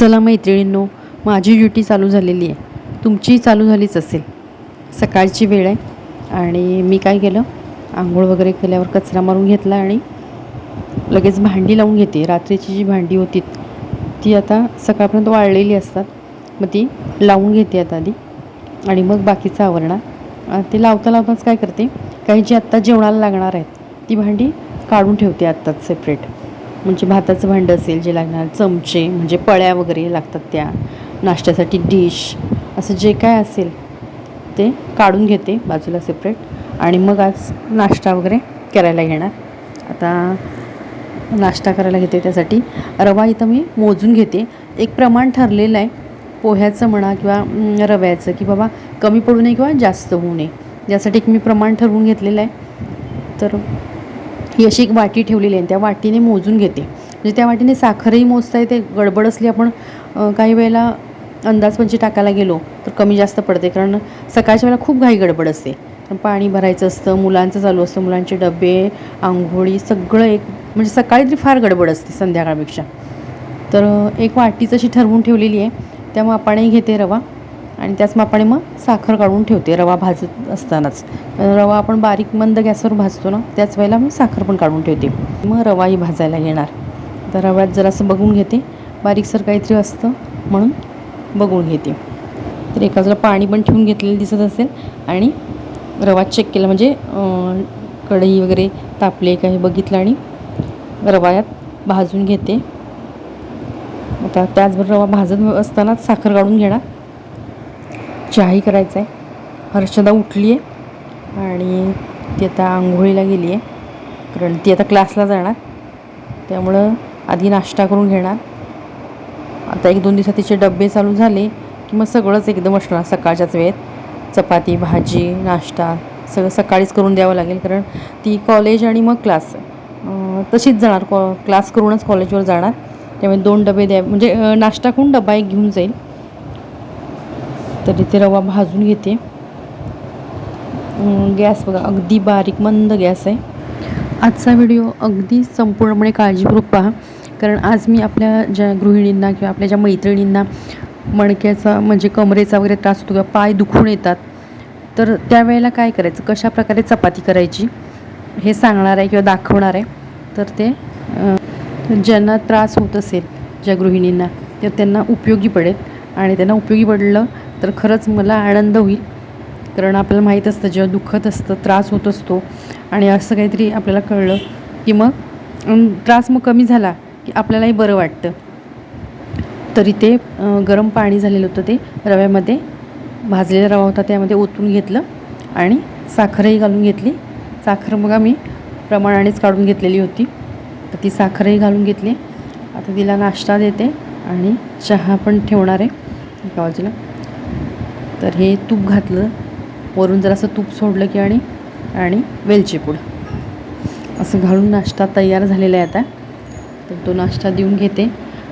चला मैत्रिणींनो माझी ड्युटी चालू झालेली आहे. तुमची चालू झालीच असेल. सकाळची वेळ आहे आणि मी काय केलं? आंघोळ वगैरे केल्यावर कचरा मारून घेतला आणि लगेच भांडी लावून घेते. रात्रीची जी भांडी होती ती आता सकाळपर्यंत वाळलेली असतात. मग ती लावून घेते आता आधी. आणि मग बाकीचं आवरणार. ते लावता लावताच काय करते? काही जी आत्ता जेवणाला लागणार आहेत ती भांडी काढून ठेवते आत्ताच सेपरेट म्हणजे भाताचं भांडं असेल जे लागणार चमचे म्हणजे पळ्या वगैरे लागतात त्या नाश्त्यासाठी डिश असं जे काय असेल ते काढून घेते बाजूला सेपरेट आणि मग आज नाश्ता वगैरे करायला घेणार आता नाश्ता करायला घेते त्यासाठी. रवा इथं मी मोजून घेते. एक प्रमाण ठरलेलं आहे. पोह्याचं म्हणा किंवा रव्याचं की बाबा कमी पडू नये किंवा जास्त होऊ नये. यासाठी एक मी प्रमाण ठरवून घेतलेलं आहे. तर ही अशी एक वाटी ठेवलेली आहे त्या वाटीने मोजून घेते. म्हणजे त्या वाटीने साखरही मोजता येते गडबड असली आपण काही वेळेला अंदाजपंची टाकायला गेलो तर कमी जास्त पडते. कारण सकाळच्या वेळेला खूप घाई गडबड असते. पाणी भरायचं असतं मुलांचं चालू असतं मुलांचे डबे आंघोळी सगळं एक म्हणजे सकाळी तरी फार गडबड असते संध्याकाळपेक्षा. तर एक वाटीच अशी ठरवून ठेवलेली आहे. त्या आपणही घेते रवा. आणि त्याच मापाने मग साखर काढून ठेवते रवा भाजत असतानाच. रवा आपण बारीक मंद गॅसवर भाजतो ना त्याच वेळेला मी साखर पण काढून ठेवते. मग रवाही भाजायला येणार. तर रव्यात जरासं बघून घेते. बारीकसर काहीतरी असतं म्हणून बघून घेते. तर एका बाजूला पाणी पण ठेवून घेतलेलं दिसत असेल आणि रवा चेक केला म्हणजे कढई वगैरे तापले का हे बघितलं आणि रवा यात भाजून घेते. आता त्याचबरोबर रवा भाजत असतानाच साखर काढून घेणार. चहाही करायचा आहे हर्षदा उठली आहे आणि ती आता आंघोळीला गेली आहे कारण ती आता क्लासला जाणार. त्यामुळं आधी नाश्ता करून घेणार. आता एक दोन दिवसात तिचे डबे चालू झाले की मग सगळंच एकदम असणार सकाळच्याच वेळेत. चपाती भाजी नाश्ता सगळं सकाळीच करून द्यावं लागेल कारण ती कॉलेज आणि मग क्लास. तशीच जाणार. कॉ क्लास करूनच कॉलेजवर जाणार. त्यामुळे दोन डबे द्या म्हणजे नाश्ता करून डबा एक घेऊन जाईल. तर इथे रवा भाजून घेते. गॅस बघा अगदी बारीक मंद गॅस आहे. आजचा व्हिडिओ अगदी संपूर्णपणे काळजीपूर्वक पहा. कारण आज मी आपल्या ज्या गृहिणींना किंवा आपल्या ज्या मैत्रिणींना मणक्याचा म्हणजे कमरेचा वगैरे त्रास होतो किंवा पाय दुखून येतात तर त्यावेळेला काय करायचं? कशा प्रकारे चपाती करायची? हे सांगणार आहे किंवा दाखवणार आहे. तर ते ज्यांना त्रास होत असेल ज्या गृहिणींना तर त्यांना उपयोगी पडेल. आणि त्यांना उपयोगी पडलं तर खरंच मला आनंद होईल. कारण आपल्याला माहीत असतं जेव्हा दुखत असतं त्रास होत असतो. आणि असं काहीतरी आपल्याला कळलं की मग त्रास मग कमी झाला की आपल्यालाही बरं वाटतं. तरी ते गरम पाणी झालेलं होतं ते रव्यामध्ये. भाजलेला रवा होता त्यामध्ये ओतून घेतलं आणि साखरही घालून घेतली. साखर मग मी प्रमाणानेच काढून घेतलेली होती. तर ती साखरही घालून घेतली. आता तिला नाश्ता देते आणि चहा पण ठेवणार आहे. एका बाजूला. तर हे तूप घातलं. वरून जरासं तूप सोडलं की आणि आणि वेलचीपूड असं घालून नाश्ता तयार झालेला आहे आता. तर तो नाश्ता देऊन घेते.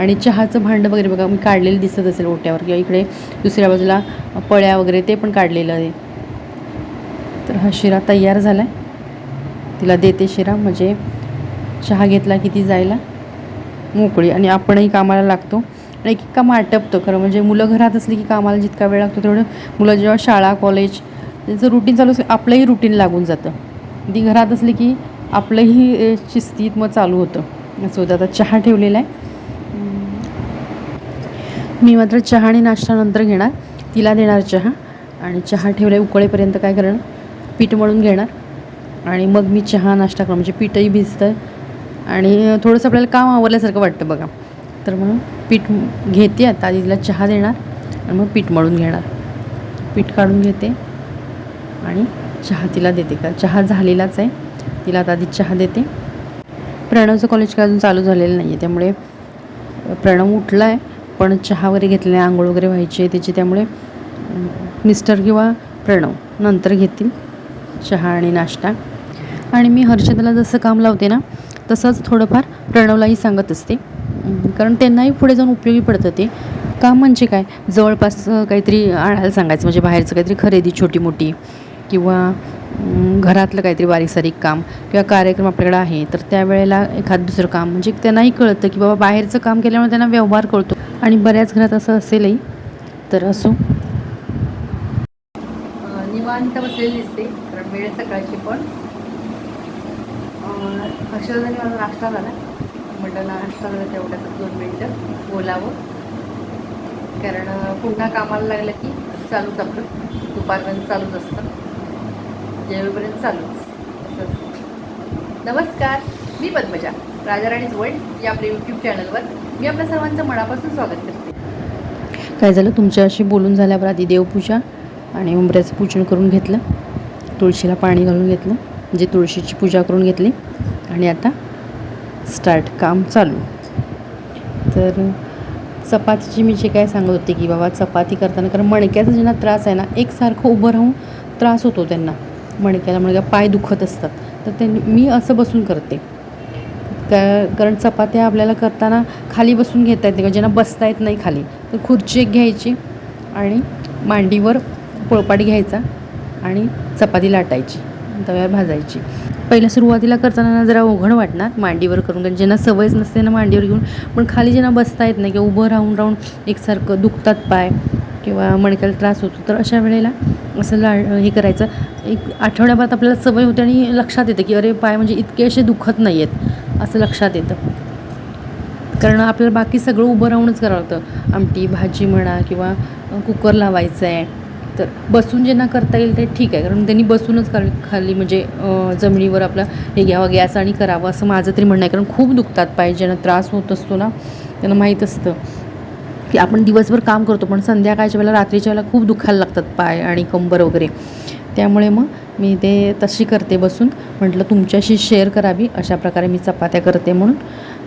आणि चहाचं भांडं वगैरे बघा मी काढलेलं दिसत असेल ओट्यावर किंवा इकडे दुसऱ्या बाजूला पळ्या वगैरे ते पण काढलेलं आहे. तर हा शिरा तयार झाला आहे तिला देते शिरा म्हणजे चहा घेतला की ती जायला मोकळी. आणि आपणही कामाला लागतो. आणि एक काम आटपतं खरं. म्हणजे मुलं घरात असली की कामाला जितका वेळ लागतो तेवढं मुलं जेव्हा शाळा कॉलेज त्यांचं रुटीन चालू असेल आपलंही रुटीन लागून जातं. ती घरात असली की आपलंही शिस्तीत मग चालू होतं. असं होतं. आता चहा ठेवलेला आहे. मी मात्र चहा आणि नाश्ता नंतर घेणार. तिला देणार चहा. आणि चहा ठेवल्या उकळेपर्यंत काय करणार? पीठ मळून घेणार. आणि मग मी चहा नाश्ता करणार म्हणजे पीठही भिजतं आणि थोडंसं आपल्याला काम आवरल्यासारखं वाटतं बघा. तर मग पीठ घेते आता आधी तिला चहा देणार आणि मग पीठ मळून घेणार. पीठ काढून घेते आणि चहा तिला देते. का चहा झालेलाच आहे. तिला आता आधी चहा देते. प्रणवचं कॉलेज काय अजून चालू झालेलं नाही आहे त्यामुळे प्रणव उठला आहे पण चहा वगैरे घेतलेला आहे आंघोळ वगैरे व्हायची आहे. त्याची त्यामुळे मिस्टर किंवा प्रणव नंतर घेतील चहा आणि नाश्ता. आणि मी हर्षदाला जसं काम लावते ना तसंच थोडंफार प्रणवलाही सांगत असते. कारण त्यांनाही पुढे जाऊन उपयोगी पडतं ते. काम म्हणजे काय? जवळपास काहीतरी आणायला सांगायचं म्हणजे बाहेरचं काहीतरी खरेदी छोटी मोठी किंवा घरातलं काहीतरी बारीक सारीक काम किंवा कार्यक्रम आपल्याकडे आहे तर त्यावेळेला एखादं दुसरं काम म्हणजे त्यांनाही कळतं की बाबा बाहेरचं काम केल्यामुळे त्यांना व्यवहार कळतो. आणि बऱ्याच घरात असं असेलही तर असो. निवांत बसलेली दिसते कारण वेळ सकाळची पण. हर्षदाने माझा नाश्ता झाला. म्हटलं नाश्ता तेवढ्यातच दोन मिनटं बोलावं. कारण पुन्हा कामाला लागलं की चालूच आपलं. दुपारपर्यंत चालूच असतं. जेवेपर्यंत चालूच. असं. नमस्कार. मी पद्मजा. राजाराणीज वर्ल्ड या आपल्या यूट्यूब चॅनलवर मी आपल्या सर्वांचं मनापासून स्वागत करते. काय झालं? तुमच्याशी बोलून झाल्यावर आधी देवपूजा आणि उंबऱ्याचं पूजन करून घेतलं. तुळशीला पाणी घालून घेतलं. म्हणजे तुळशीची पूजा करून घेतली. आणि आता स्टार्ट काम चालू. तर चपातीची मी जे काय सांगत होते की बाबा चपाती करताना कारण मणक्याचा ज्यांना त्रास आहे ना एकसारखं उभं राहून त्रास होतो त्यांना. मणक्याला मणक्या पाय दुखत असतात. तर त्यांनी मी असं बसून करते. का कारण चपात्या आपल्याला करताना खाली बसून घेता येत नाही किंवा ज्यांना बसता येत नाही खाली. तर खुर्ची एक घ्यायची आणि मांडीवर पोळपाट घ्यायचा आणि चपाती लाटायची तव्यावर भाजायची. पहिल्या सुरुवातीला करताना जरा अवघड वाटणार मांडीवर करून कारण ज्यांना सवयच नसते ना मांडीवर घेऊन पण खाली ज्यांना बसता येत नाही किंवा उभं राहून राहून एकसारखं दुखतात पाय किंवा मणक्याला त्रास होतो तर अशा वेळेला असं ला हे करायचं. एक आठवड्याभरात आपल्याला सवय होते आणि लक्षात येतं की अरे पाय म्हणजे इतके असे दुखत नाही आहेत असं लक्षात येतं. कारण आपल्याला बाकी सगळं उभं राहूनच करावं लागतं. आमटी भाजी म्हणा किंवा कुकर लावायचं आहे. तर बसून ज्यांना करता येईल ते ठीक आहे. कारण त्यांनी बसूनच कर खाली म्हणजे जमिनीवर आपलं हे घ्यावा गॅस आणि करावं असं माझं तरी म्हणणं आहे. कारण खूप दुखतात पाय ज्यांना त्रास होत असतो ना त्यांना माहीत असतं की आपण दिवसभर काम करतो पण संध्याकाळच्या वेळेला रात्रीच्या वेळेला खूप दुखायला लागतात पाय आणि कंबर वगैरे. त्यामुळे मग मी ते तशी करते बसून. म्हटलं तुमच्याशी शेअर करावी. अशा प्रकारे मी चपात्या करते म्हणून.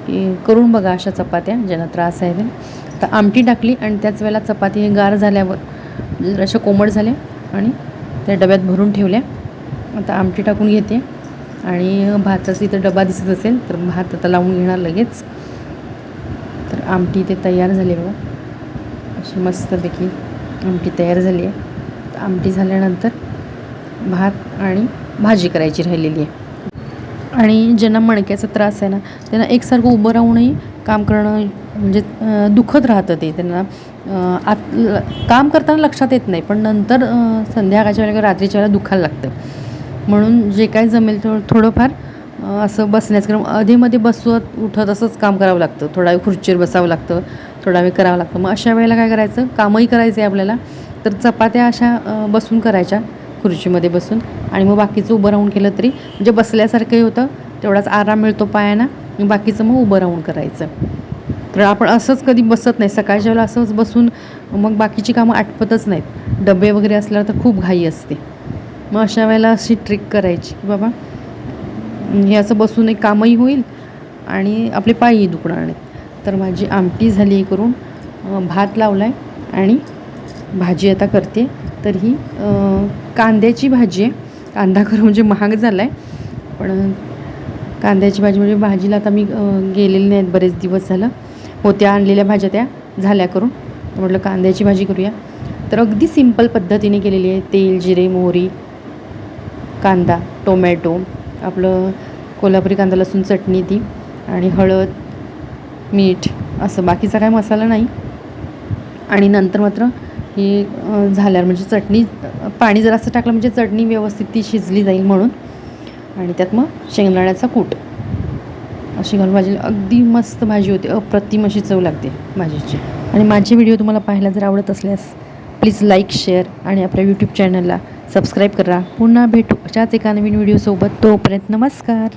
की करून बघा अशा चपात्या ज्यांना त्रास आहे ते. तर आमटी टाकली आणि त्याच वेळेला चपाती हे गार झाल्यावर म्हणजे जराशा कोमट झाल्या आणि त्या डब्यात भरून ठेवल्या. आता आमटी टाकून घेते. आणि भाताचा इथं डबा दिसत असेल तर भात आता लावून घेणार लगेच. तर आमटी इथे तयार झाली बघा. अशी मस्तपैकी आमटी तयार झाली आहे. तर आमटी झाल्यानंतर भात आणि भाजी करायची राहिलेली आहे. आणि ज्यांना मणक्याचा त्रास आहे ना त्यांना एकसारखं उभं राहूनही काम करणं म्हणजे दुखत राहतं ते. त्यांना आत ल- काम करताना लक्षात येत नाही पण नंतर संध्याकाळच्या वेळेला किंवा रात्रीच्या वेळेला दुखायला लागतं. म्हणून जे काय जमेल थो थोडंफार असं बसण्याचं कारण अधेमध्ये बसवत उठत असंच काम करावं लागतं. थोडा वेळ खुर्चीवर बसावं लागतं थोडा वेळ करावं लागतं. मग अशा वेळेला काय करायचं? कामही करायचं आहे आपल्याला. तर चपात्या अशा बसून करायच्या खुर्चीमध्ये बसून. आणि मग बाकीचं उभं राहून केलं तरी म्हणजे बसल्यासारखंही होतं तेवढाच आराम मिळतो पायांना. बाकीचं मग उभं राहून करायचं. तर आपण असंच कधी बसत नाही. सकाळच्या वेळेला असंच बसून मग बाकीची कामं आटपतच नाहीत. डबे वगैरे असल्यावर तर खूप घाई असते. मग अशा वेळेला अशी ट्रिक करायची की बाबा हे असं बसून एक कामही होईल आणि आपले पायही दुखणार नाहीत. तर माझी आमटी झाली करून भात लावला आहे आणि भाजी आता करते. तर ही कांद्याची भाजी आहे. कांदा खरं म्हणजे महाग झाला आहे पण कांद्याची भाजी म्हणजे भाजीला आता मी अं, गेलेली नाहीत. बरेच दिवस झालं. होत्या आणलेल्या भाज्या त्या झाल्या करून. म्हटलं कांद्याची भाजी करूया. तर अगदी सिंपल पद्धतीने केलेली आहे. तेल जिरे मोहरी कांदा टोमॅटो आपलं कोल्हापुरी कांदा लसूण चटणी ती आणि हळद मीठ असं. बाकीचा काय मसाला नाही. आणि नंतर मात्र ही झाल्यावर म्हणजे चटणी पाणी जर असं टाकलं म्हणजे चटणी व्यवस्थित ती शिजली जाईल म्हणून. आणि त्यात मग शेंगदाण्याचा कूट. अशी घालून भाजी अगदी मस्त भाजी होते. अप्रतिम अशी चव लागते भाजीची. आणि माझे व्हिडिओ तुम्हाला पाहायला जर आवडत असल्यास प्लीज लाईक शेअर आणि आपल्या यूट्यूब चॅनलला सबस्क्राईब करा. पुन्हा भेटू अशाच एका नवीन व्हिडिओसोबत. तोपर्यंत नमस्कार.